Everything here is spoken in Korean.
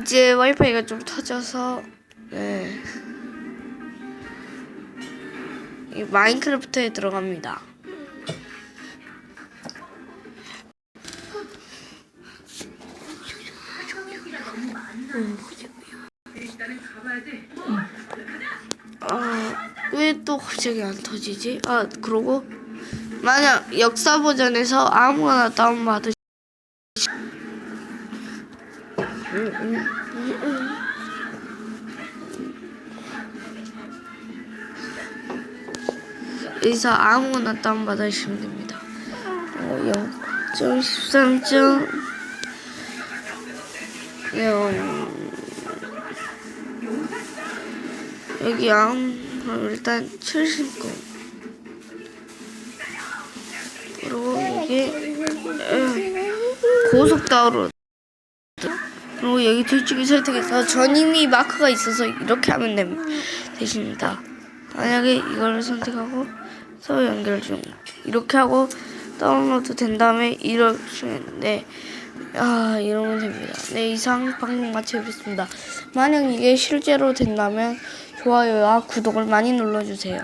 이제 와이파이가 좀 터져서 네. 이 마인크래프트에 들어갑니다. 아, 왜 또 갑자기 안 터지지? 아, 그러고 만약 역사 버전에서 아무거나 다운받으 여기서 아무거나 다운받으시면 됩니다. 어, 0.13점 네, 어, 여기 양 그럼 일단 70건 그리고 이게 에, 고속 다운로드 그리고 여기 뒤쪽에 설정해서 전임이 마크가 있어서 이렇게 하면 됩, 되십니다. 만약에 이걸 선택하고 서로 연결 중 이렇게 하고 다운로드 된 다음에 이렇게 아 이러면 됩니다. 네 이상 방송 마치겠습니다. 만약 이게 실제로 된다면 좋아요와 구독을 많이 눌러주세요.